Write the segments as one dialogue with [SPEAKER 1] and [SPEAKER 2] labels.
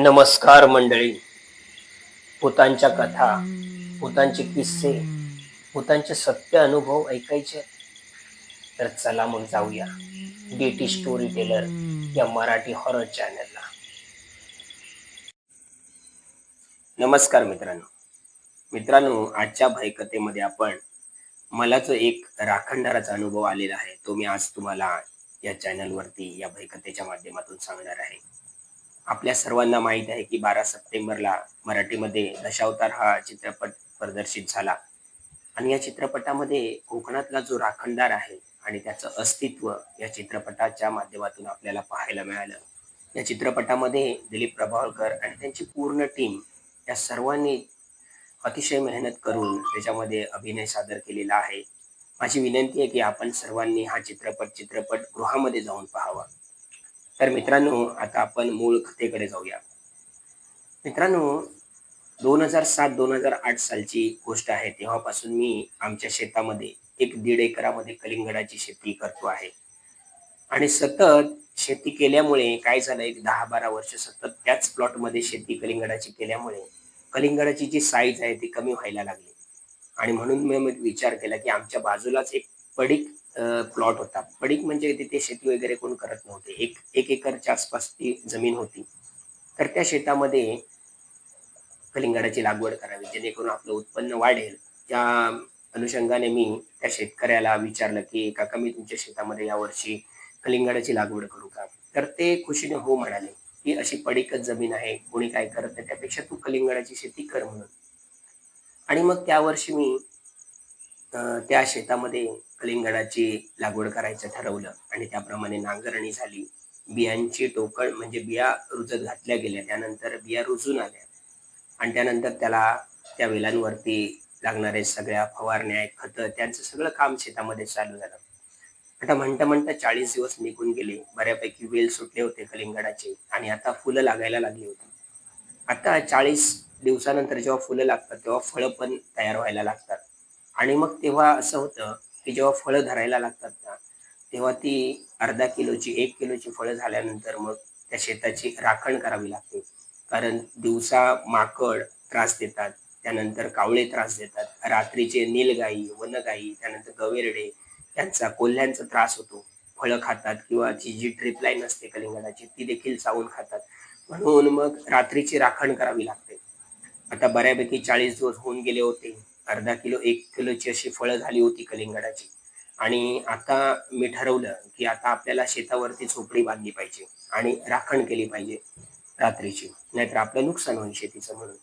[SPEAKER 1] नमस्कार मंडळी. भूतांच्या कथा भूतांचे किस्से भूतांचे सत्य अनुभव ऐकायचे? तर चला मग जाऊया. डीटी स्टोरी टेलर या मराठी हॉरर चॅनलला नमस्कार मित्रांनो. मित्रांनो आजच्या भयकथेमध्ये आपण मला जो एक राखणदाराचा अनुभव आलेला आहे. तो मी आज तुम्हाला या चॅनलवरती या भयकथेच्या माध्यमातून सांगणार आहे. आपल्या सर्वांना माहीत आहे की बारा सप्टेंबरला मराठीमध्ये दशावतार हा चित्रपट प्रदर्शित झाला. आणि या चित्रपटामध्ये कोकणातला जो राखणदार आहे आणि त्याचं अस्तित्व या चित्रपटाच्या माध्यमातून आपल्याला पाहायला मिळालं. या चित्रपटामध्ये दिलीप प्रभावळकर आणि त्यांची पूर्ण टीम या सर्वांनी अतिशय मेहनत करून त्याच्यामध्ये अभिनय सादर केलेला आहे. माझी विनंती आहे की आपण सर्वांनी हा चित्रपट चित्रपट गृहामध्ये जाऊन पाहावा. तर मित्रांनो आता आपण मूळ कथेकडे जाऊया. मित्रांनो दोन हजार सात दोन हजार आठ सालची गोष्ट आहे. तेव्हापासून मी आमच्या शेतामध्ये एक दीड एकरामध्ये कलिंगडाची शेती करतो आहे. आणि सतत शेती केल्यामुळे काय झालं एक दहा बारा वर्ष सतत त्याच प्लॉटमध्ये शेती कलिंगडाची केल्यामुळे कलिंगडाची जी साईज आहे ती कमी व्हायला लागली. आणि म्हणून मी विचार केला की आमच्या बाजूलाच एक पडीक प्लॉट होता. पडीक म्हणजे तिथे शेती वगैरे कोण करत नव्हते. एक एक एकरच्या आसपास ती जमीन होती. तर त्या शेतामध्ये कलिंगडाची लागवड करावी जेणेकरून आपलं उत्पन्न वाढेल. त्या अनुषंगाने मी त्या शेतकऱ्याला विचारलं की काका मी तुमच्या शेतामध्ये यावर्षी कलिंगडाची लागवड करू का? तर ते खुशीने हो म्हणाले की अशी पडीकच जमीन आहे. कोणी काय करत नाही. त्यापेक्षा तू कलिंगडाची शेती कर म्हणून. आणि मग त्या वर्षी मी त्या शेतामध्ये कलिंगडाची लागवड करायचं ठरवलं आणि त्याप्रमाणे नांगरणी झाली. बियांची टोकळ म्हणजे बिया रुजत घातल्या गेल्या. त्यानंतर बिया रुजून आल्या. आणि त्यानंतर त्याला त्या वेलांवरती लागणारे सगळ्या फवारण्या खतं त्यांचं सगळं काम शेतामध्ये चालू झालं. आता म्हणता म्हणता चाळीस दिवस निघून गेले. बऱ्यापैकी वेल सुटले होते कलिंगडाचे आणि आता फुलं लागायला लागली होती. आता चाळीस दिवसानंतर जेव्हा फुलं लागतात तेव्हा फळं पण तयार व्हायला लागतात. आणि मग तेव्हा असं होतं की जेव्हा फळं धरायला लागतात ना तेव्हा ती अर्धा किलोची एक किलोची फळं झाल्यानंतर मग त्या शेताची राखण करावी लागते. कारण दिवसा माकड त्रास देतात त्यानंतर कावळे त्रास देतात रात्रीचे नीलगाई वनगाई त्यानंतर गवेरडे यांचा कोल्ह्यांचा त्रास होतो. फळं खातात किंवा ती जी ट्रिपलाईन असते कलिंगडाची ती देखील चावून खातात. म्हणून मग रात्रीची राखण करावी लागते. आता बऱ्यापैकी चाळीस दिवस होऊन गेले होते. अर्धा किलो एक किलोची अशी फळं झाली होती कलिंगडाची. आणि आता मी ठरवलं की आता आपल्याला शेतावरती झोपडी बांधली पाहिजे आणि राखण केली पाहिजे रात्रीची. नाहीतर आपलं नुकसान होईल शेतीचं म्हणून.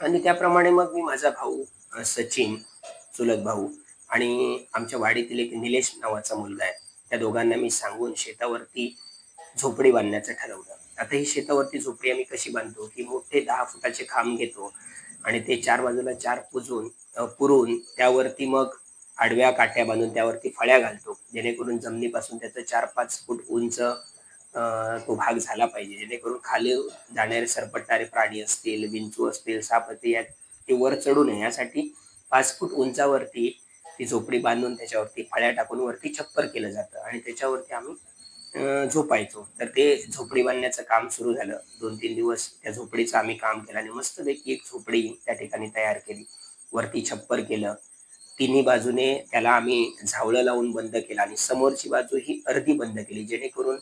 [SPEAKER 1] आणि त्याप्रमाणे मग मी माझा भाऊ सचिन चुलत भाऊ आणि आमच्या वाडीतील एक निलेश नावाचा मुलगा आहे. त्या दोघांना मी सांगून शेतावरती झोपडी बांधण्याचं ठरवलं. आता ही शेतावरती झोपडी आम्ही कशी बांधतो की मोठे दहा फुटाचे खांब घेतो. आणि ते चार बाजूला चार पुजून पुरून त्यावरती मग आडव्या काठ्या बांधून त्यावरती फळ्या घालतो. जेणेकरून जमिनीपासून त्याचं चार पाच फूट उंच तो भाग झाला पाहिजे. जेणेकरून खाली जाणारे सरपटणारे प्राणी असतील विंचू असतील साप असतील या ते वर चढू नये. यासाठी पाच फूट उंचावरती ती झोपडी बांधून त्याच्यावरती फळ्या टाकून वरती छप्पर केलं जातं. आणि त्याच्यावरती आम्ही झोपायचो. तर ते झोपडी बांधण्याचं काम सुरू झालं. दोन तीन दिवस त्या झोपडीचं आम्ही काम केलं आणि मस्तपैकी एक झोपडी त्या ठिकाणी तयार केली. वरती छप्पर केलं. तिन्ही बाजूने त्याला आम्ही झावळं लावून बंद केलं आणि समोरची बाजू ही अर्धी बंद केली जेणेकरून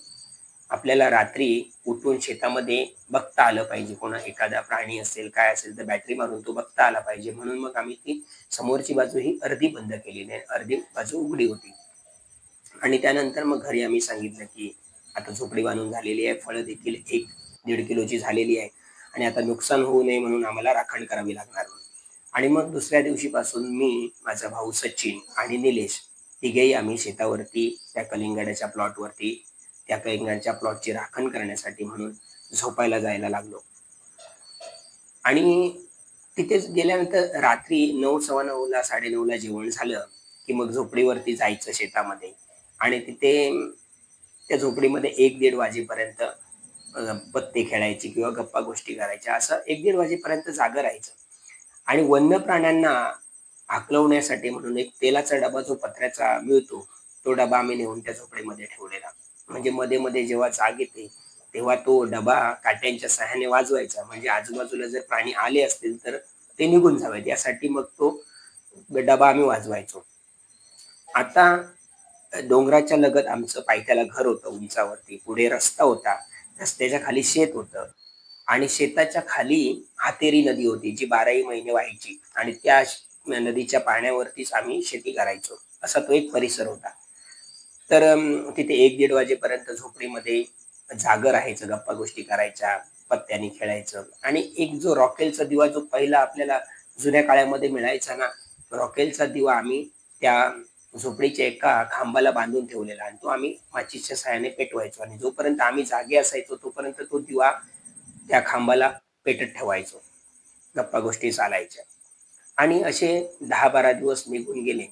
[SPEAKER 1] आपल्याला रात्री उठून शेतामध्ये बघता आलं पाहिजे. कोणा एखादा प्राणी असेल काय असेल तर बॅटरी मारून तो बघता आला पाहिजे. म्हणून मग आम्ही ती समोरची बाजू ही अर्धी बंद केली नाही अर्धी बाजू उघडी होती. आणि त्यानंतर मग घरी आम्ही सांगितलं की आता झोपडी बांधून झालेली आहे फळं देखील एक दीड किलोची झालेली आहे आणि आता नुकसान होऊ नये म्हणून आम्हाला राखण करावी लागणार. आणि मग दुसऱ्या दिवशीपासून मी माझा भाऊ सचिन आणि निलेश तिघेही आम्ही शेतावरती त्या कलिंगडाच्या प्लॉटवरती त्या कलिंगडाच्या प्लॉटची राखण करण्यासाठी म्हणून झोपायला जायला लागलो. आणि तिथे गेल्यानंतर रात्री नऊ सव्वा नऊला साडे नऊला जेवण झालं की मग झोपडीवरती जायचं शेतामध्ये. आणि तिथे त्या झोपडीमध्ये एक दीड वाजेपर्यंत पत्ते खेळायचे किंवा गप्पा गोष्टी करायच्या असं एक दीड वाजेपर्यंत जागं राहायचं. आणि वन्य प्राण्यांना आकलवण्यासाठी म्हणून एक तेलाचा डबा जो पत्र्याचा मिळतो तो डबा आम्ही नेऊन त्या झोपडीमध्ये ठेवलेला. म्हणजे मध्ये मध्ये जेव्हा जाग येते तेव्हा तो डबा काट्यांच्या सहाय्याने वाजवायचा. म्हणजे आजूबाजूला जर प्राणी आले असतील तर ते निघून जावेत. यासाठी मग तो डबा आम्ही वाजवायचो. आता डोंगराच्या लगत आमचं पायथ्याला घर होतं उंचावरती. पुढे रस्ता होता. रस्त्याच्या खाली शेत होतं. आणि शेताच्या खाली हातेरी नदी होती जी बाराही महिने व्हायची. आणि त्या नदीच्या पाण्यावरतीच आम्ही शेती करायचो. असा तो एक परिसर होता. तर तिथे एक दीड वाजेपर्यंत झोपडीमध्ये जागर राहायचं गप्पा गोष्टी करायच्या पत्त्याने खेळायचं. आणि एक जो रॉकेलचा दिवा जो पहिला आपल्याला जुन्या काळामध्ये मिळायचा ना रॉकेलचा दिवा आम्ही त्या झोपडीच्या एका खांबाला बांधून ठेवलेला आणि तो आम्ही माचीच्या सहाय्याने पेटवायचो आणि जोपर्यंत आम्ही जागे असायचो तोपर्यंत तो दिवा त्या खांबाला पेटत ठेवायचो. गप्पा गोष्टी चालायच्या. आणि असे दहा बारा दिवस निघून गेले.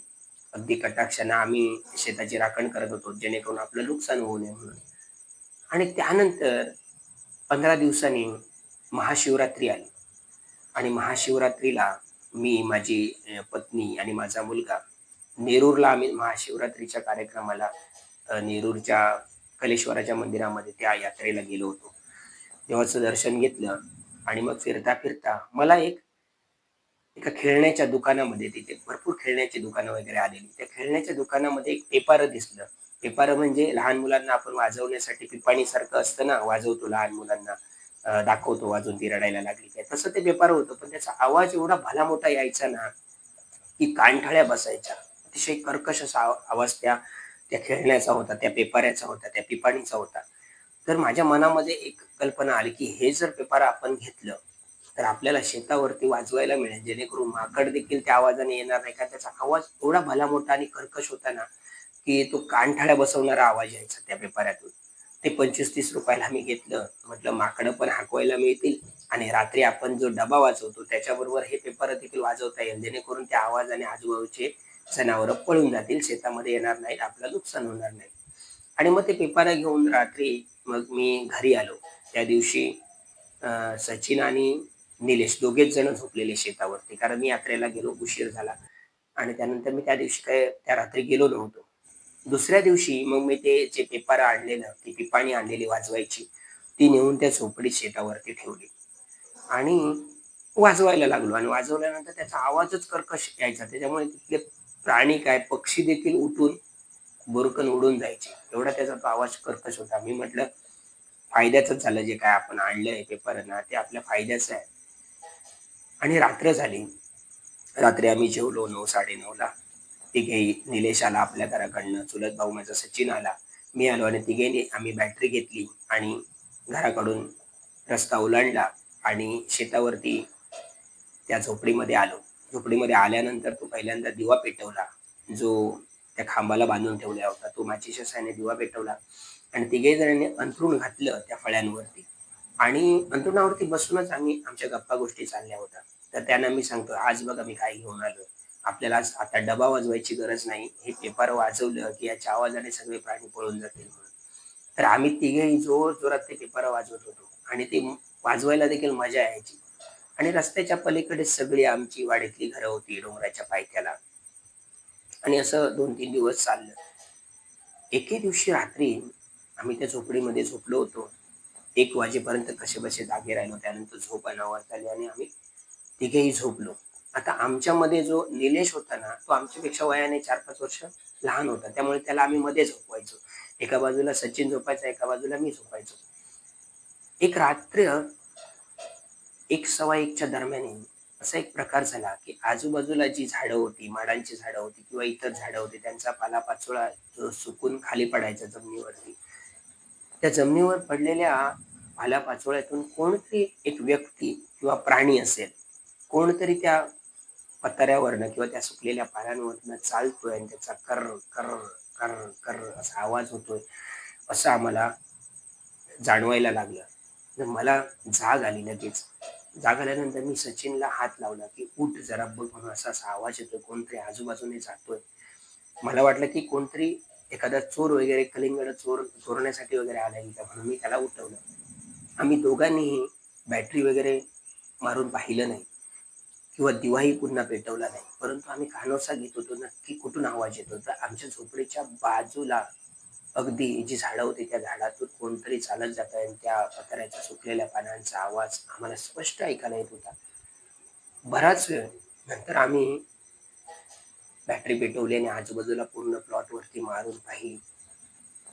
[SPEAKER 1] अगदी कटाक्षानं आम्ही शेताची राखण करत होतो जेणेकरून आपलं नुकसान होऊ नये म्हणून. आणि त्यानंतर पंधरा दिवसांनी महाशिवरात्री आली. आणि महाशिवरात्रीला मी माझी पत्नी आणि माझा मुलगा नेरूरला आम्ही महाशिवरात्रीच्या कार्यक्रमाला नेरूरच्या कलेश्वराच्या मंदिरामध्ये त्या यात्रेला गेलो होतो. देवाचं दर्शन घेतलं आणि मग फिरता फिरता मला एक एका खेळण्याच्या दुकानामध्ये तिथे भरपूर खेळण्याची दुकानं वगैरे आलेली. त्या खेळण्याच्या दुकानामध्ये एक पेपार दिसलं. पेपार म्हणजे लहान मुलांना आपण वाजवण्यासाठी पिपाणीसारखं असतं ना वाजवतो लहान मुलांना. दाखवतो वाजवून ती रडायला लागली काय. तसं ते पेपार होतं पण त्याचा आवाज एवढा भला मोठा यायचा ना की कानठळ्या बसायच्या. अतिशय कर्कश असा आवाज त्या त्या खेळण्याचा होता त्या पेपाऱ्याचा होता त्या पिपाणीचा होता. तर माझ्या मनामध्ये एक कल्पना आली की हे जर पेपर आपण घेतलं तर आपल्याला शेतावरती वाजवायला मिळेल. जेणेकरून माकड देखील त्या आवाजाने येणार नाही. का त्याचा आवाज एवढा भला मोठा आणि कर्कश होता ना की तो कानठाड्या बसवणारा आवाज यायचा त्या पेपाऱ्यातून. ते पंचवीस तीस रुपयाला मी घेतलं. म्हटलं माकडं पण हाकवायला मिळतील आणि रात्री आपण जो डबा वाजवतो त्याच्याबरोबर हे पेपर देखील वाजवता येईल. जेणेकरून त्या आवाजाने आजूबाजूचे जनावरं पळून जातील शेतामध्ये येणार नाहीत आपलं नुकसान होणार नाही. आणि मग ते पेपारा घेऊन रात्री मग मी घरी आलो. त्या दिवशी सचिन आणि निलेश दोघेच जण झोपलेले शेतावरती. कारण मी यात्रेला गेलो उशीर झाला. आणि त्यानंतर मी त्या दिवशी काय त्या रात्री गेलो नव्हतो. दुसऱ्या दिवशी मग मी ते जे पेपर आणलेलं ती पिपाणी आणलेली वाजवायची ती नेऊन त्या झोपडीत शेतावरती ठेवली. आणि वाजवायला लागलो. आणि वाजवल्यानंतर त्याचा आवाजच कर्कश यायचा. त्याच्यामुळे तिथले प्राणी काय पक्षी देखील उठून बुरकन उडून जायचे. एवढा त्याचा तो आवाज कर्कश होता. मी म्हटलं फायद्याच झालं जे काय आपण आणलंय पेपरांना ते आपल्या फायद्याचं आहे. आणि रात्र झाली. रात्री आम्ही जेवलो नऊ साडे ला तिघे निलेश आला आपल्या घराकडनं. चुलत भाऊ माझा सचिन आला. मी आलो आणि तिघेने आम्ही बॅटरी घेतली आणि घराकडून रस्ता ओलांडला आणि शेतावरती त्या झोपडीमध्ये आलो. झोपडीमध्ये आल्यानंतर तो पहिल्यांदा दिवा पेटवला. जो त्या खांबाला बांधून ठेवला होता तो माचीच्या सायने दिवा पेटवला आणि तिघे जणांनी अंथरूण घातलं त्या फळ्यांवरती. आणि अंथरुणावरती बसूनच आम्ही आमच्या गप्पा गोष्टी चालल्या होत्या. तर त्यांना मी सांगतो आज बघा मी काय घेऊन आलो आपल्याला आज आता डबा वाजवायची गरज नाही. हे पेपर वाजवलं की याच्या आवाजाने सगळे प्राणी पळून जातील म्हणून. तर आम्ही तिघेही जोर जोरात ते पेपर वाजवत होतो. आणि ते वाजवायला देखील मजा यायची. आणि रस्त्याच्या पलीकडे सगळी आमची वाडीतली घरं होती डोंगराच्या पायथ्याला. आणि असं दोन तीन दिवस चाललं. एके दिवशी रात्री आम्ही त्या झोपडीमध्ये झोपलो होतो. एक वाजेपर्यंत कसे बसे जागे राहिलो त्यानंतर झोप अनावरत आली आणि आम्ही तिघेही झोपलो. आता आमच्यामध्ये जो निलेश होता ना तो आमच्यापेक्षा वयाने चार पाच वर्ष लहान होता. त्यामुळे त्याला आम्ही मध्ये झोपवायचो. एका बाजूला सचिन झोपायचा एका बाजूला मी झोपायचो. एक रात्र एक सव्वा एकच्या दरम्यान असा एक प्रकार झाला की आजूबाजूला जी झाडं होती माडांची झाडं होती किंवा इतर झाडं होती त्यांचा पालापाचोळा सुकून खाली पडायचा जमिनीवरती. त्या जमिनीवर पडलेल्या पालापाचोळ्यातून कोणतरी एक व्यक्ती किंवा प्राणी असेल कोणतरी त्या पत्र्यावरनं किंवा त्या सुकलेल्या पायांवरनं चालतोय आणि त्याचा कर कर कर कर असा आवाज होतोय असं आम्हाला जाणवायला लागलं. मला जाग आली लगेच. जागाल्यानंतर मी सचिनला हात लावला की उठ जरा बघ म्हणून असा असा आवाज येतोय कोणतरी आजूबाजूने जातोय. मला वाटलं की कोणतरी एखादा चोर वगैरे कलिंगड चोर चोरण्यासाठी वगैरे आला म्हणून मी त्याला उठवलं. आम्ही दोघांनीही बॅटरी वगैरे मारून पाहिलं नाही किंवा दिवाही पुन्हा पेटवला नाही. परंतु आम्ही कानोसा घेत होतो नक्की कुठून आवाज येत होता? आमच्या झोपडीच्या बाजूला अगदी जी झाडं होती त्या झाडातून कोणतरी चालत जात आणि त्या पत्र्याच्या सुकलेल्या पानांचा आवाज आम्हाला स्पष्ट ऐकायला येत होता. बराच वेळ नंतर आम्ही बॅटरी पेटवली आणि आजूबाजूला पूर्ण प्लॉट वरती मारून पाहिली.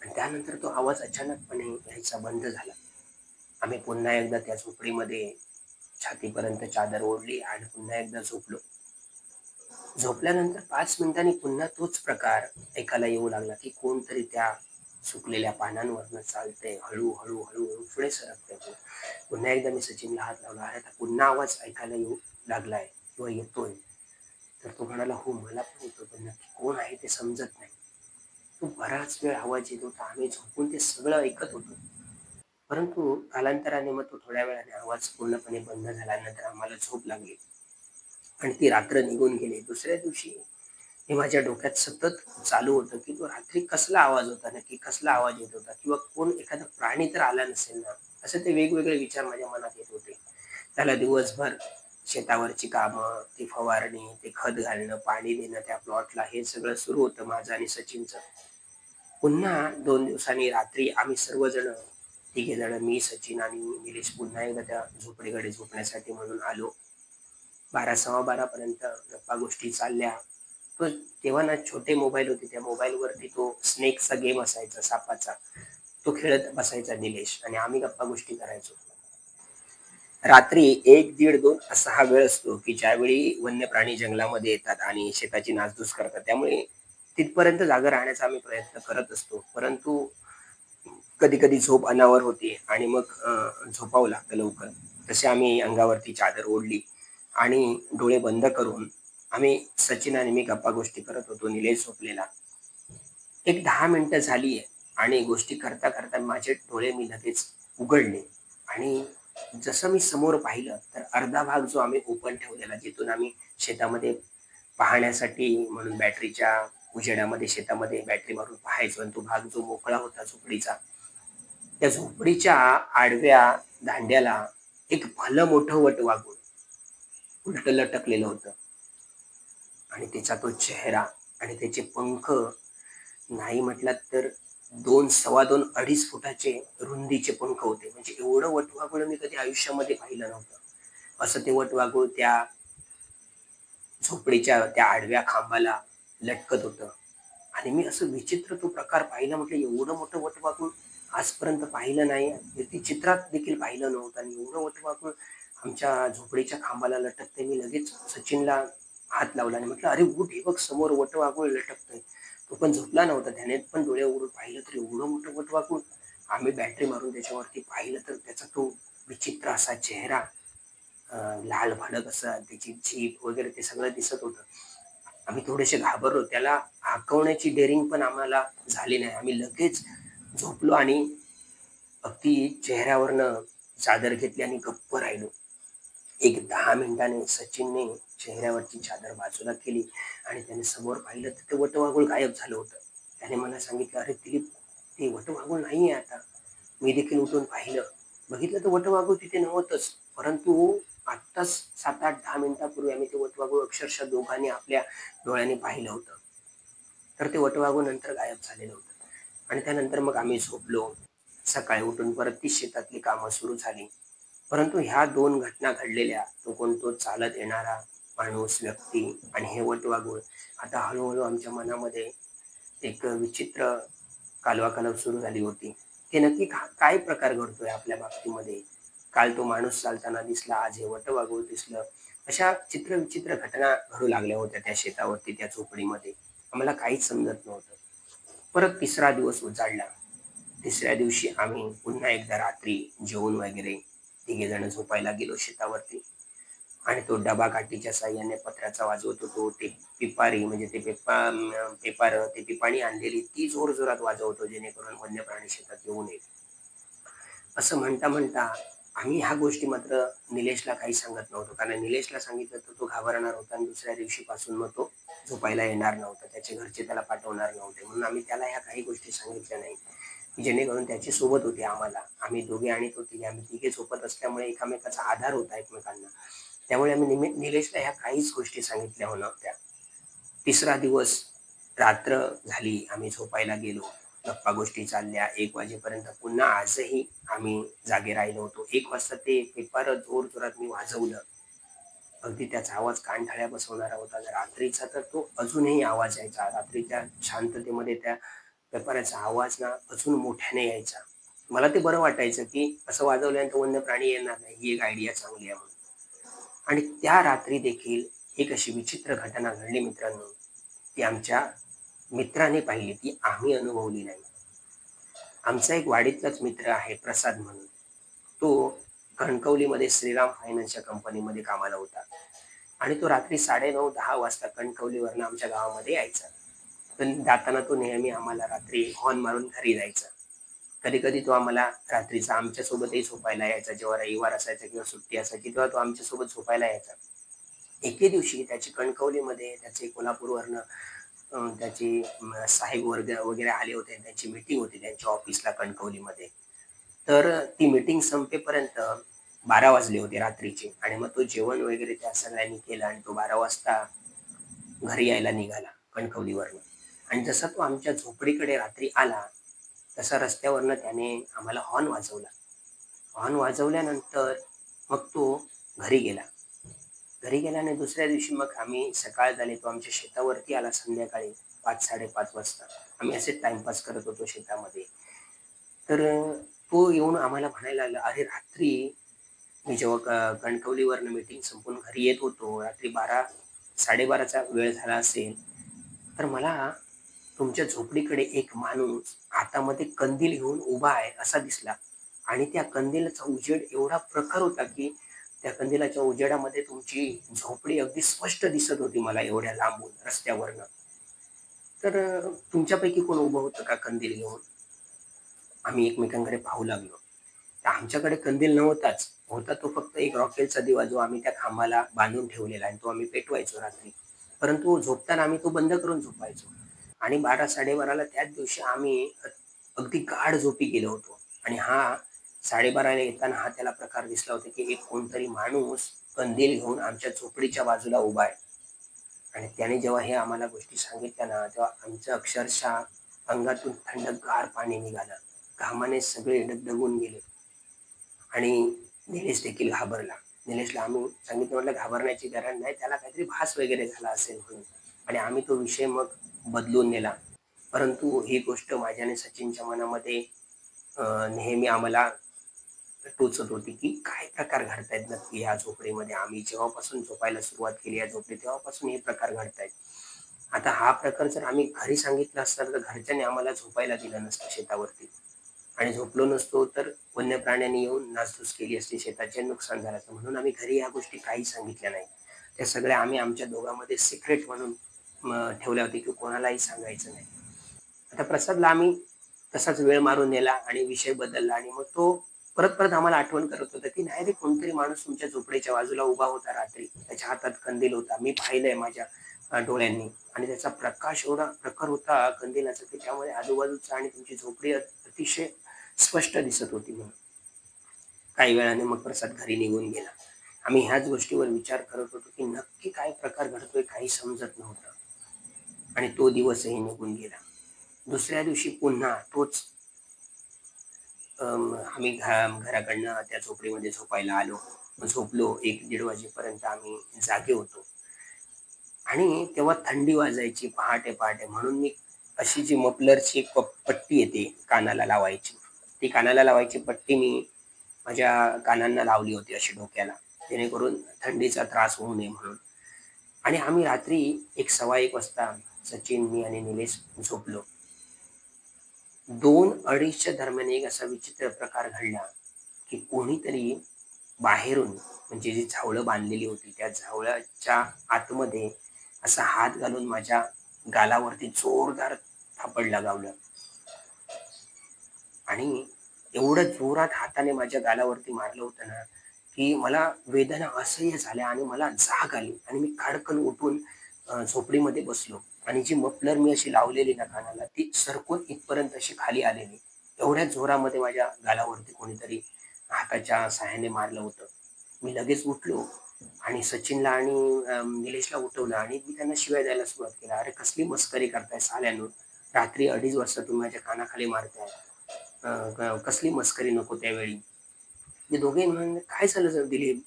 [SPEAKER 1] आणि त्यानंतर तो आवाज अचानकपणे यायचा बंद झाला. आम्ही पुन्हा एकदा त्या झोपडीमध्ये छातीपर्यंत चादर ओढली आणि पुन्हा एकदा झोपलो. झोपल्यानंतर पाच मिनिटांनी पुन्हा तोच प्रकार ऐकायला येऊ लागला की कोणतरी त्या सुकलेल्या पानांवरनं चालते हळू हळू हळू हळू पुढे सरकते पुन्हा एकदा मी सचिनला हात लावला अरे आता पुन्हा आवाज ऐकायला येऊ लागलाय किंवा येतोय. तर तो म्हणाला हो मला पण येतो पण नक्की कोण आहे ते समजत नाही. तो बराच वेळ आवाज येत होता आम्ही झोपून ते सगळं ऐकत होतो. परंतु कालांतराने मग तो थोड्या वेळाने आवाज पूर्णपणे बंद झाल्यानंतर आम्हाला झोप लागली. आणि ती रात्र निघून गेली. दुसऱ्या दिवशी हे माझ्या डोक्यात सतत चालू होतं की तो रात्री कसला आवाज होता नक्की? कसला आवाज येत होता? किंवा कोण एखादा प्राणी तर आला नसेल ना? असे ते वेगवेगळे विचार माझ्या मनात येत होते. त्याला दिवसभर शेतावरची कामं ती फवारणी ते खत घालणं पाणी देणं त्या प्लॉटला हे सगळं सुरू होतं माझं आणि सचिनचं. पुन्हा दोन दिवसांनी रात्री आम्ही सर्वजण तिघे जण मी सचिन आणि निलेश पुन्हा एकदा त्या झोपडीकडे झोपण्यासाठी म्हणून आलो. बारा सव्वा बारा पर्यंत गप्पा गोष्टी चालल्या. तो तेव्हा ना छोटे मोबाईल होते. त्या मोबाईल वरती तो स्नेकचा गेम असायचा सापाचा. तो खेळत बसायचा निलेश आणि आम्ही गप्पा गोष्टी करायचो. रात्री एक दीड दोन असा हा वेळ असतो की ज्यावेळी वन्य प्राणी जंगलामध्ये येतात आणि शेताची नासधूस करतात. त्यामुळे तिथपर्यंत जागा राहण्याचा आम्ही प्रयत्न करत असतो. परंतु कधी कधी झोप अनावर होते आणि मग झोपावं लागतं लवकर. तसे आम्ही अंगावरती चादर ओढली आणि डोळे बंद करून आम्ही सचिन आणि मी गप्पा गोष्टी करत होतो निलेश झोपलेला. एक दहा मिनिटं झाली आणि गोष्टी करता करता माझे डोळे मी लगेच उघडले. आणि जसं मी समोर पाहिलं तर अर्धा भाग जो आम्ही ओपन ठेवलेला जिथून आम्ही शेतामध्ये पाहण्यासाठी म्हणून बॅटरीच्या उजेडामध्ये शेतामध्ये बॅटरी मारून पाहायचो आणि तो भाग जो मोकळा होता झोपडीचा त्या झोपडीच्या आडव्या दांड्याला एक भलं मोठं वट वागून उलट लटकलेलं होतं. आणि त्याचा तो चेहरा आणि त्याचे पंख नाही म्हटलात तर दोन सव्वा दोन अडीच फुटाचे रुंदीचे पंख होते. म्हणजे एवढं वटवागुळ मी कधी आयुष्यामध्ये पाहिलं नव्हतं. असं ते वटवागुळ त्या झोपडीच्या त्या आडव्या खांबाला लटकत होतं. आणि मी असं विचित्र तो प्रकार पाहिला म्हटलं एवढं मोठं वटवागुळ आजपर्यंत पाहिलं नाही. ती चित्रात देखील पाहिलं नव्हतं. आणि एवढं वटवागुळ आमच्या झोपडीच्या खांबाला लटकते मी लगेच सचिनला हात लावला आणि म्हटलं अरे उठ हे बघ समोर वटवागुळ लटकतंय. तो पण झोपला नव्हता त्याने पण डोळे उघडून पाहिलं तर एवढं मोठं वटवागुळ आम्ही बॅटरी मारून त्याच्यावरती पाहिलं तर त्याचा तो विचित्र असा चेहरा लाल भडक असा त्याची झीप वगैरे ते सगळं दिसत होतं. आम्ही थोडेसे घाबरलो. त्याला हाकवण्याची डेअरिंग पण आम्हाला झाली नाही. आम्ही लगेच झोपलो आणि अगदी चेहऱ्यावरनं चादर घेतली आणि गप्प राहिलो. एक दहा मिनिटाने सचिनने चेहऱ्यावरची चादर बाजूला केली आणि त्याने समोर पाहिलं तर ते वटवागुळ गायब झालं होतं. त्याने मला सांगितलं अरे दिलीप ते वटवागुळ नाही आहे आता. मी देखील उठून पाहिलं. बघितलं तर वटवागुळ तिथे नव्हतंच परंतु आत्ताच सात आठ दहा मिनिटापूर्वी आम्ही ते वटवागुळ अक्षरशः दोघांनी आपल्या डोळ्याने पाहिलं होतं. तर ते वटवागुळ नंतर गायब झालेलं होतं. आणि त्यानंतर मग आम्ही झोपलो. सकाळी उठून परत ती शेतातली कामं सुरू झाली. परंतु ह्या दोन घटना घडलेल्या तो कोण तो चालत येणारा माणूस व्यक्ती आणि हे वटवागुळ आता हळूहळू आमच्या मनामध्ये एक विचित्र कालवाकालव सुरू झाली होती. हे नक्की काय प्रकार घडतोय आपल्या बाबतीमध्ये? काल तो माणूस चालताना दिसला आज हे वटवागुळ दिसलं. अशा चित्रविचित्र घटना घडू लागल्या होत्या त्या शेतावरती त्या झोपडीमध्ये. आम्हाला काहीच समजत नव्हतं. परत तिसरा दिवस उजाडला. तिसऱ्या दिवशी आम्ही पुन्हा एकदा रात्री जेवण वगैरे. तिघे जण झोपायला गेलो शेतावरती. आणि तो डबा काठीच्या साह्याने पत्र्याचा वाजवत होतो. ते पिपारी म्हणजे ते पेपा पेपार ते पिपाणी आणलेली ती जोर जोरात वाजवतो जेणेकरून वन्य प्राणी शेतात येऊ नये. असं म्हणता म्हणता आम्ही ह्या गोष्टी मात्र निलेशला काही सांगत नव्हतो. कारण निलेशला सांगितलं तर तो घाबरणार होता आणि दुसऱ्या दिवशीपासून मग तो झोपायला येणार नव्हता. त्याचे घरचे त्याला पाठवणार नव्हते. म्हणून आम्ही त्याला ह्या काही गोष्टी सांगितल्या नाही. जेणेकरून त्याची सोबत होती आम्हाला. आम्ही दोघे आणि तो तिघे. आम्ही तिघे झोपत असल्यामुळे एकामेकाचा आधार होता एकमेकांना. त्यामुळे आम्ही निलेशला ह्या काहीच गोष्टी सांगितल्या नव्हत्या. तिसरा दिवस रात्र झाली आम्ही झोपायला गेलो. गप्पा गोष्टी चालल्या. एक वाजेपर्यंत पुन्हा आजही आम्ही जागे राहिलो होतो. एक वाजता ते पेपर जोर जोरात मी वाजवलं. अगदी त्याचा आवाज कानठाळ्या बसवणारा होता. रात्रीचा तर तो अजूनही आवाज यायचा. रात्रीच्या शांततेमध्ये त्या पेपराचा आवाज ना अजून मोठ्याने यायचा. मला ते बरं वाटायचं की असं वाजवल्यानंतर वन्य प्राणी येणार नाही. ही एक आयडिया चांगली आहे म्हणून. आणि त्या रात्री देखील एक अशी विचित्र घटना घडली मित्रांनो. ती आमच्या मित्राने पाहिली ती आम्ही अनुभवली नाही. आमचा एक वाडीतलाच मित्र आहे प्रसाद म्हणून. तो कणकवलीमध्ये श्रीराम फायनान्सच्या कंपनीमध्ये कामाला होता. आणि तो रात्री साडे नऊ दहा वाजता कणकवलीवरनं आमच्या गावामध्ये यायचा. पण जाताना तो नेहमी आम्हाला रात्री हॉर्न मारून घरी जायचा. कधी कधी तो आम्हाला रात्रीचा आमच्या सोबतही झोपायला यायचा. जेव्हा रविवार असायचा किंवा सुट्टी असायची तेव्हा तो आमच्यासोबत झोपायला यायचा. एके दिवशी त्याची कणकवलीमध्ये त्याचे कोल्हापूरवरनं त्याचे साहेब वर्ग वगैरे आले होते. त्यांची मीटिंग होती त्यांच्या ऑफिसला कणकवलीमध्ये. तर ती मीटिंग संपेपर्यंत बारा वाजले होते रात्रीचे. आणि मग तो जेवण वगैरे त्या सगळ्यांनी केलं आणि तो बारा वाजता घरी यायला निघाला कणकवलीवरनं. आणि जसा तो आमच्या झोपडीकडे रात्री आला तसा रस्त्यावरनं त्याने आम्हाला हॉर्न वाजवला. हॉर्न वाजवल्यानंतर मग तो घरी गेला. घरी गेल्याने दुसऱ्या दिवशी मग आम्ही सकाळ झाले तो आमच्या शेतावरती आला संध्याकाळी पाच साडेपाच वाजता. आम्ही असे टाइमपास करत होतो शेतामध्ये. तर तो येऊन आम्हाला म्हणायला लागला अरे रात्री मी जेव्हा कणकवलीवरनं मीटिंग संपून घरी येत होतो रात्री बारा साडेबाराचा वेळ झाला असेल तर मला तुमच्या झोपडीकडे एक माणूस हातामध्ये कंदील घेऊन उभा आहे असा दिसला. आणि त्या कंदिलाचा उजेड एवढा प्रखर होता की त्या कंदिलाच्या उजेडामध्ये तुमची झोपडी अगदी स्पष्ट दिसत होती मला एवढ्या लांबून रस्त्यावरनं. तर तुमच्यापैकी कोण उभं होतं का कंदील घेऊन? आम्ही एकमेकांकडे पाहू लागलो. तर आमच्याकडे कंदील नव्हताच. होता तो फक्त एक रॉकेलचा दिवा जो आम्ही त्या खांबाला बांधून ठेवलेला आणि तो आम्ही पेटवायचो रात्री. परंतु झोपताना आम्ही तो बंद करून झोपायचो. आणि बारा साडेबाराला त्याच दिवशी आम्ही अगदी गाढ झोपी गेलो होतो. आणि हा साडेबाराला येताना हा त्याला प्रकार दिसला होता की एक कोणतरी माणूस कंदील घेऊन आमच्या झोपडीच्या बाजूला उभा आहे. आणि त्याने जेव्हा हे आम्हाला गोष्टी सांगितल्या ना तेव्हा आमचं अक्षरशः अंगातून थंडगार पाणी निघालं. घामाने सगळे डगडगून गेले. आणि निलेश देखील घाबरला. निलेशला आम्ही सांगितलं म्हटलं घाबरण्याची गरज नाही त्याला काहीतरी भास वगैरे झाला असेल म्हणून. आणि आम्ही तो विषय मग बदलून नेला. परंतु ही गोष्ट माझ्या आणि सचिनच्या मनामध्ये नेहमी आम्हाला टोचत होती की काय प्रकार घडतायत नक्की या झोपडीमध्ये. आम्ही जेव्हापासून झोपायला सुरुवात केली या झोपडी तेव्हापासून हे प्रकार घडतायत. आता हा प्रकार जर आम्ही घरी सांगितला असता तर घरच्यांनी आम्हाला झोपायला दिलं नसतं शेतावरती. आणि झोपलो नसतो तर वन्य प्राण्यांनी येऊन नासधूस केली असती शेताचे नुकसान झालं असतं. म्हणून आम्ही घरी या गोष्टी काही सांगितल्या नाही त्या सगळ्या आम्ही आमच्या दोघांमध्ये सिक्रेट म्हणून ठेवल्या होती की कोणालाही सांगायचं नाही. आता प्रसादला आम्ही तसाच वेळ मारून नेला आणि विषय बदलला आणि मग तो परत परत आम्हाला आठवण करत होता की नाही रे कोणतरी माणूस तुमच्या झोपडीच्या बाजूला उभा होता रात्री. त्याच्या हातात कंदील होता. मी पाहिलंय माझ्या डोळ्यांनी. आणि त्याचा प्रकाश एवढा प्रखर होता कंदिलाचा की त्यामुळे आजूबाजूचा आणि तुमची झोपडी अतिशय स्पष्ट दिसत होती म्हणून. काही वेळाने मग प्रसाद घरी निघून गेला. आम्ही ह्याच गोष्टीवर विचार करत होतो की नक्की काय प्रकार घडतोय काही समजत नव्हतं. आणि तो दिवसही निघून गेला. दुसऱ्या दिवशी पुन्हा तोच आम्ही घराकडनं त्या झोपडीमध्ये झोपायला आलो. झोपलो. एक दीड वाजेपर्यंत आम्ही जागे होतो. आणि तेव्हा थंडी वाजायची पहाटे पहाटे. म्हणून मी अशी जी मफलरची एक पट्टी येते कानाला लावायची. ती कानाला लावायची पट्टी मी माझ्या कानांना लावली होती अशी डोक्याला. जेणेकरून थंडीचा त्रास होऊ नये म्हणून. आणि आम्ही रात्री एक सव्वा एक वाजता सचिन मी आणि निलेश झोपलो. दोन अडीचच्या दरम्यान एक असा विचित्र प्रकार घडला की कोणीतरी बाहेरून म्हणजे जी झावळं बांधलेली होती त्या झावळाच्या आतमध्ये असा हात घालून माझ्या गालावरती जोरदार थापड लगावलं. आणि एवढं जोरात हाताने माझ्या गालावरती मारलं होतं ना की मला वेदना असह्य झाल्या आणि मला जाग आली आणि मी खडकन उठून झोपडीमध्ये बसलो. आणि जी मफलर मी अशी लावलेली ना कानाला ती सरकून इथपर्यंत अशी खाली आलेली. एवढ्या जोरामध्ये माझ्या गालावरती कोणीतरी हाताच्या सहाय्याने मारलं होतं. मी लगेच उठलो आणि सचिनला आणि निलेशला उठवलं आणि मी त्यांना शिवाय द्यायला सुरुवात केला. अरे कसली मस्करी करताय साल्यानं. रात्री अडीच वाजता तुम्ही माझ्या कानाखाली मारताय. अं, कसली मस्करी नको त्यावेळी. ते दोघे काय झालं दिलीप?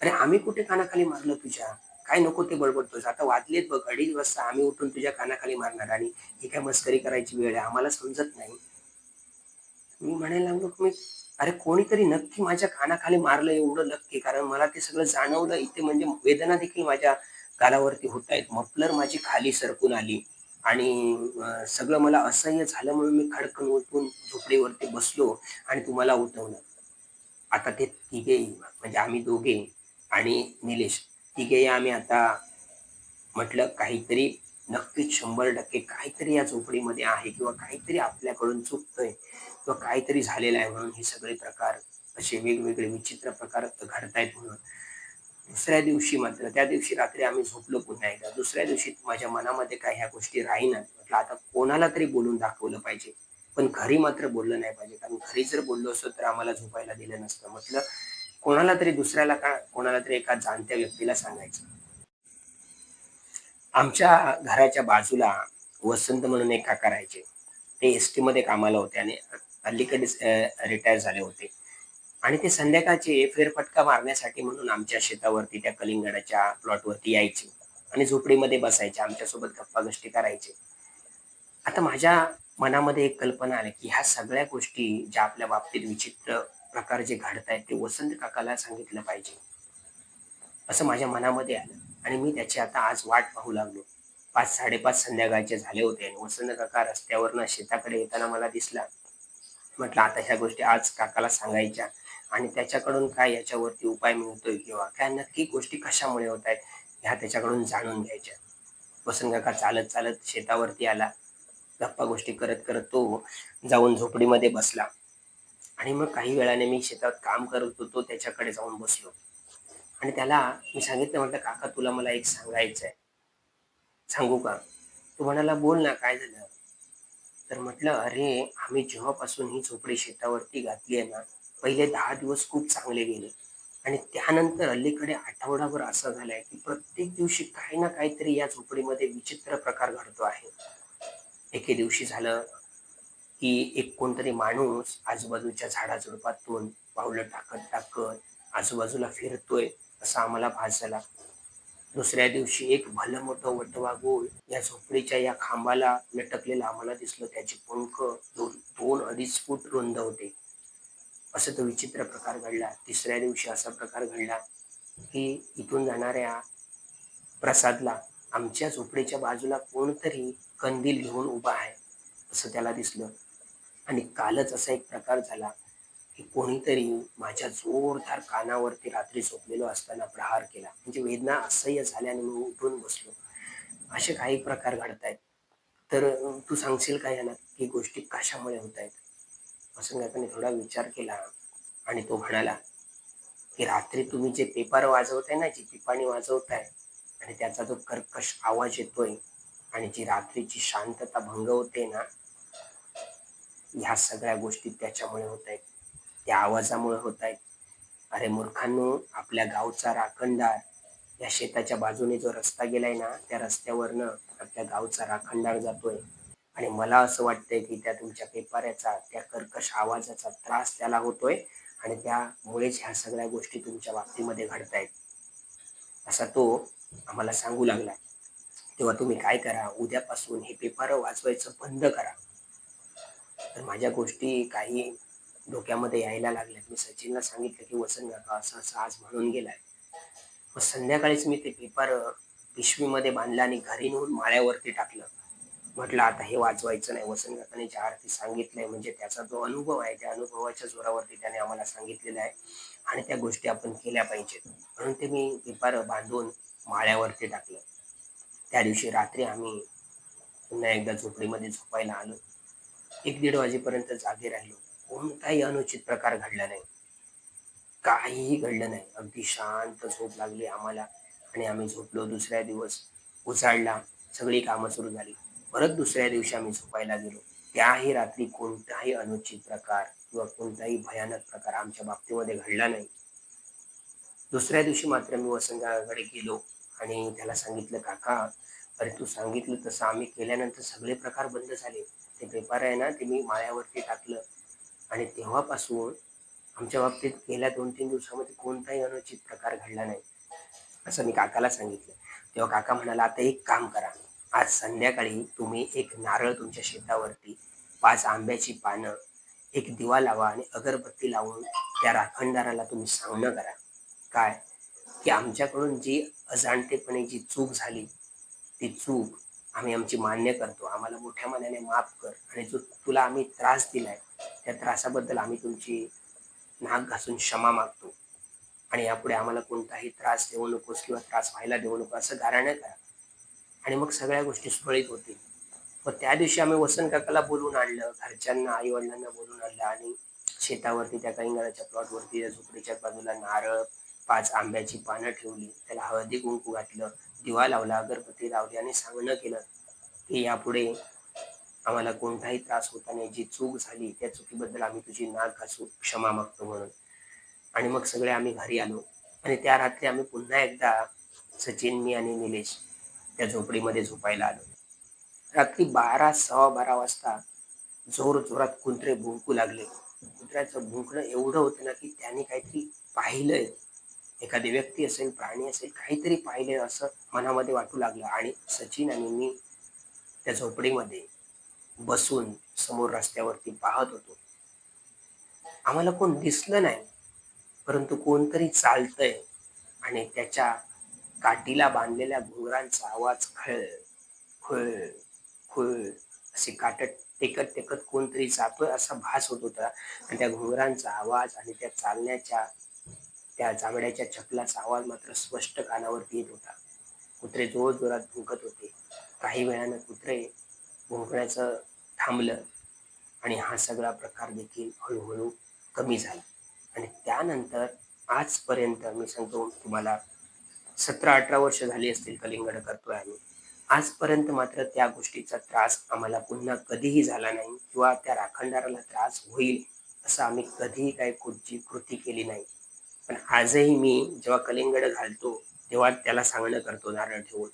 [SPEAKER 1] अरे आम्ही कुठे कानाखाली मारलं तुझ्या? काय नको ते बडबडतोस आता वाजलेत बघ अडीच वाजता आम्ही उठून तुझ्या कानाखाली मारणार आणि ही काय मस्करी करायची वेळ आहे आम्हाला समजत नाही. मी म्हणायला लागलो मी अरे कोणीतरी नक्की माझ्या कानाखाली मारलं एवढं नक्की कारण मला ते सगळं जाणवलं. इथे म्हणजे वेदना देखील माझ्या गालावरती होत आहेत. मफलर माझी खाली सरकून आली आणि सगळं मला असह्य झालं म्हणून मी खडकन उठून झोपडीवरती बसलो आणि तुम्हाला उठवलं. आता ते तिघे म्हणजे आम्ही दोघे आणि निलेश तिघेही आम्ही आता म्हटलं काहीतरी नक्कीच शंभर टक्के काहीतरी या झोपडीमध्ये आहे किंवा काहीतरी आपल्याकडून चुकतंय किंवा काहीतरी झालेलं आहे म्हणून हे सगळे प्रकार असे वेगवेगळे विचित्र प्रकार घडतायत म्हणून. दुसऱ्या दिवशी मात्र त्या दिवशी रात्री आम्ही झोपलो पुन्हा एकदा. दुसऱ्या दिवशी माझ्या मनामध्ये काय ह्या गोष्टी राहीनात. म्हटलं आता कोणाला तरी बोलून दाखवलं पाहिजे. पण घरी मात्र बोललं नाही पाहिजे. कारण घरी जर बोललो असतो तर आम्हाला झोपायला दिलं नसतं. म्हटलं कोणाला तरी दुसऱ्याला का कोणाला तरी एका जाणत्या व्यक्तीला सांगायचं? आमच्या घराच्या बाजूला वसंत म्हणून एक काका राहायचे. ते एस टीमध्ये कामाला होते आणि अलीकडेच रिटायर झाले होते. आणि ते संध्याकाळचे फेरफटका मारण्यासाठी म्हणून आमच्या शेतावरती त्या कलिंगडाच्या प्लॉटवरती यायचे आणि झोपडीमध्ये बसायचे. आमच्यासोबत गप्पा गोष्टी करायचे आता माझ्या मनामध्ये एक कल्पना आली की ह्या सगळ्या गोष्टी ज्या आपल्या बाबतीत विचित्र प्रकार जे घडतायत ते वसंत काकाला सांगितलं पाहिजे. असं माझ्या मनामध्ये आलं आणि मी त्याची आता आज वाट पाहू लागलो. पाच साडेपाच संध्याकाळचे झाले होते आणि वसंत काका रस्त्यावरनं शेताकडे येताना मला दिसला. म्हटलं आता ह्या गोष्टी आज काकाला सांगायच्या आणि त्याच्याकडून काय याच्यावरती उपाय मिळतोय किंवा काय नक्की गोष्टी कशामुळे होत आहेत ह्या त्याच्याकडून जाणून घ्यायच्या. वसंत काका चालत चालत शेतावरती आला. गप्पा गोष्टी करत करत तो जाऊन झोपडीमध्ये बसला. आणि मग काही वेळाने मी शेतात काम करत होतो त्याच्याकडे जाऊन बसलो. आणि त्याला मी सांगितलं म्हटलं काका तुला मला एक सांगायचं आहे सांगू का? तो म्हणाला बोल ना काय झालं? तर म्हटलं अरे आम्ही जेव्हापासून ही झोपडी शेतावरती घातली आहे ना पहिले दहा दिवस खूप चांगले गेले. आणि त्यानंतर अलीकडे आठवडाभर असं झालंय की प्रत्येक दिवशी काही ना काहीतरी या झोपडीमध्ये विचित्र प्रकार घडतो आहे. एके दिवशी झालं की एक कोणतरी माणूस आजूबाजूच्या झाडाझुडपातून पावलं टाकत टाकत आजूबाजूला फिरतोय असा आम्हाला भासला. दुसऱ्या दिवशी एक भलं मोठं वटवाघूळ या झोपडीच्या या खांबाला लटकलेलं आम्हाला दिसलं. त्याची पंख दोन दोन अडीच फूट रुंद होते. असं तो विचित्र प्रकार घडला. तिसऱ्या दिवशी असा प्रकार घडला की इथून जाणाऱ्या प्रसादला आमच्या झोपडीच्या बाजूला कोणतरी कंदील घेऊन उभा आहे असं त्याला दिसलं. आणि कालच असा एक प्रकार झाला की कोणीतरी माझ्या जोरदार कानावरती रात्री झोपलेलो असताना प्रहार केला. म्हणजे वेदना असह्य झाल्याने मी उठून बसलो. असे काही प्रकार घडत आहेत. तर तू सांगशील का याला की गोष्टी कशामुळे होत आहेत? असं थोडा विचार केला आणि तो म्हणाला की रात्री तुम्ही जे पेपर वाजवताय ना जी पिपाणी वाजवताय आणि त्याचा जो कर्कश आवाज येतोय आणि जी रात्रीची शांतता भंग होते ना ह्या सगळ्या गोष्टी त्याच्यामुळे होत आहेत. त्या आवाजामुळे होत आहेत. अरे मूर्खांनो आपल्या गावचा राखणदार या शेताच्या बाजूने जो रस्ता गेलाय ना त्या रस्त्यावरनं आपल्या गावचा राखणदार जातोय. आणि मला असं वाटतंय की त्या तुमच्या पेपाऱ्याचा त्या कर्कश आवाजाचा त्रास त्याला होतोय आणि त्यामुळेच ह्या सगळ्या गोष्टी तुमच्या बाबतीमध्ये घडतायत असा तो आम्हाला सांगू लागला. तेव्हा तुम्ही काय करा? उद्यापासून हे पेपर वाचवायचं बंद करा. तर माझ्या गोष्टी काही डोक्यामध्ये यायला लागल्यात. मी सचिनला सांगितलं की वसन काका असं असं आज म्हणून गेलाय. मग संध्याकाळीच मी ते पेपर पिशवीमध्ये बांधलं आणि घरी नेऊन माळ्यावरती टाकलं. म्हटलं आता हे वाचवायचं नाही. वसंत काकाने ज्या अर्थी सांगितलंय म्हणजे त्याचा जो अनुभव आहे त्या अनुभवाच्या जोरावरती त्याने आम्हाला सांगितलेलं आहे आणि त्या गोष्टी आपण केल्या पाहिजेत. म्हणून ते मी पेपर बांधून माळ्यावरती टाकलं. त्या दिवशी रात्री आम्ही पुन्हा एकदा झोपडीमध्ये झोपायला आलो. एक दीड वाजेपर्यंत जागे राहिलो. कोणताही अनुचित प्रकार घडला नाही. काहीही घडलं नाही. अगदी शांत झोप लागली आम्हाला आणि आम्ही झोपलो. दुसऱ्या दिवस उजाडला. सगळी कामं सुरू झाली. परत दुसऱ्या दिवशी आम्ही झोपायला गेलो. त्याही रात्री कोणताही अनुचित प्रकार किंवा कोणताही भयानक प्रकार आमच्या बाबतीमध्ये घडला नाही. दुसऱ्या दिवशी मात्र मी वसंतरावकडे गेलो आणि त्याला सांगितलं काका अरे तू सांगितलं तसं आम्ही केल्यानंतर सगळे प्रकार बंद झाले. ते पेपर आहे ना ते मी माळ्यावरती टाकलं. आणि तेव्हापासून आमच्या बाबतीत गेल्या दोन तीन दिवसामध्ये कोणताही अनुचित प्रकार घडला नाही असं मी काकाला सांगितलं. तेव्हा काका म्हणाला आता एक काम करा. आज संध्याकाळी तुम्ही एक नारळ तुमच्या शेतावरती पाच आंब्याची पानं एक दिवा लावा आणि अगरबत्ती लावून त्या राखणदाराला तुम्ही सांगणं करा. काय? की आमच्याकडून जी अजाणतेपणे जी चूक झाली ती चूक आम्ही आमची मान्य करतो. आम्हाला मोठ्या मनाने माफ कर. आणि जो तुला आम्ही त्रास दिलाय त्या त्रासाबद्दल आम्ही तुमची नाक घासून क्षमा मागतो. आणि यापुढे आम्हाला कोणताही त्रास देऊ नकोस किंवा त्रास व्हायला देऊ नको असं गाराणं करा. आणि मग सगळ्या गोष्टी सुरळीत होतील. मग त्या दिवशी आम्ही वसंत काकाला बोलून आणलं घरच्यांना आई वडिलांना बोलून आणलं आणि शेतावरती त्या कैंगराच्या प्लॉटवरती त्या झोपडीच्या बाजूला नारळ पाच आंब्याची पानं ठेवली. त्याला हळदी कुंकू घातलं. दिवा लावला अगरबत्ती लावली आणि सांगणं केलं की यापुढे आम्हाला कोणताही त्रास होता नाही जी चूक झाली त्या चुकीबद्दल आम्ही तुझी नाक घासू क्षमा मागतो म्हणून. आणि मग सगळे आम्ही घरी आलो. आणि त्या रात्री आम्ही पुन्हा एकदा सचिन मी आणि निलेश त्या झोपडीमध्ये झोपायला आलो. रात्री बारा सव्वा बारा वाजता जोर जोरात कुत्रे भुंकू लागले. कुत्र्याचं भुंकणं एवढं होतं ना की त्याने काहीतरी पाहिलंय. एखादी व्यक्ती असेल प्राणी असेल काहीतरी पाहिले असं मनामध्ये वाटू लागलं आणि सचिन आणि मी त्या झोपडीमध्ये बसून समोर रस्त्यावरती पाहत होतो. आम्हाला कोण दिसलं नाही परंतु कोणतरी चालतंय आणि त्याच्या काठीला बांधलेल्या घुंगरांचा आवाज खळ खुळ खुळ असे काटत टेकत टेकत कोणतरी जातोय असा भास होत होता. आणि त्या घुंगरांचा आवाज आणि त्या चालण्याच्या त्या जांगड्याच्या चपलाचा आवाज मात्र स्पष्ट कानावरती येत होता. कुत्रे जोर जोरात भुंकत होते. काही वेळानं कुत्रे भुंकण्याचं थांबलं आणि हा सगळा प्रकार देखील हळूहळू कमी झाला. आणि त्यानंतर आजपर्यंत मी सांगतो तुम्हाला सतरा अठरा वर्ष झाली असतील कलिंगड करतोय आम्ही. आजपर्यंत मात्र त्या गोष्टीचा त्रास आम्हाला पुन्हा कधीही झाला नाही किंवा त्या राखणदाराला त्रास होईल असं आम्ही कधीही काही कुठची कृती केली नाही. पण आजही मी जेव्हा कलिंगड घालतो तेव्हा त्याला सांगणं करतो नारळ ठेवून.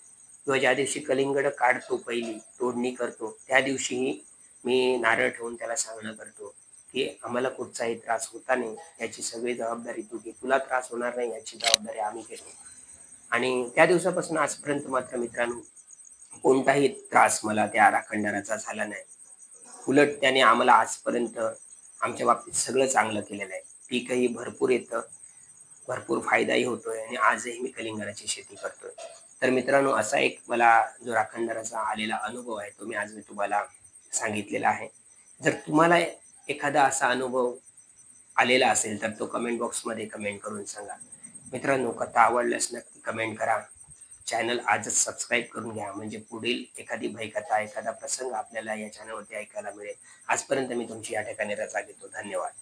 [SPEAKER 1] किंवा ज्या दिवशी कलिंगड काढतो पहिली तोडणी करतो त्या दिवशीही मी नारळ ठेवून त्याला सांगणं करतो की आम्हाला कुठचाही त्रास होता नाही याची सगळी जबाबदारी तू घे. तुला त्रास होणार नाही याची जबाबदारी आम्ही घेतो. आणि त्या दिवसापासून आजपर्यंत मात्र मित्रांनो कोणताही त्रास मला त्या राखणदाराचा झाला नाही. उलट त्याने आम्हाला आजपर्यंत आमच्या बाबतीत सगळं चांगलं केलेलं आहे. पीकही भरपूर येतं. भरपूर फायदाही होतोय आणि आजही मी कलिंगडाची शेती करतोय. तर मित्रांनो असा एक मला जो राखणदाराचा आलेला अनुभव आहे तो मी आज मी तुम्हाला सांगितलेला आहे. जर तुम्हाला एखादा असा अनुभव आलेला असेल तर तो कमेंट बॉक्समध्ये कमेंट करून सांगा. मित्रांनो कथा आवडल्यास नक्की कमेंट करा. चॅनल आजच सबस्क्राईब करून घ्या. म्हणजे पुढील एखादी भयकथा एखादा प्रसंग आपल्याला या चॅनलवरती ऐकायला मिळेल. आजपर्यंत मी तुमची या ठिकाणी रजा घेतो. धन्यवाद.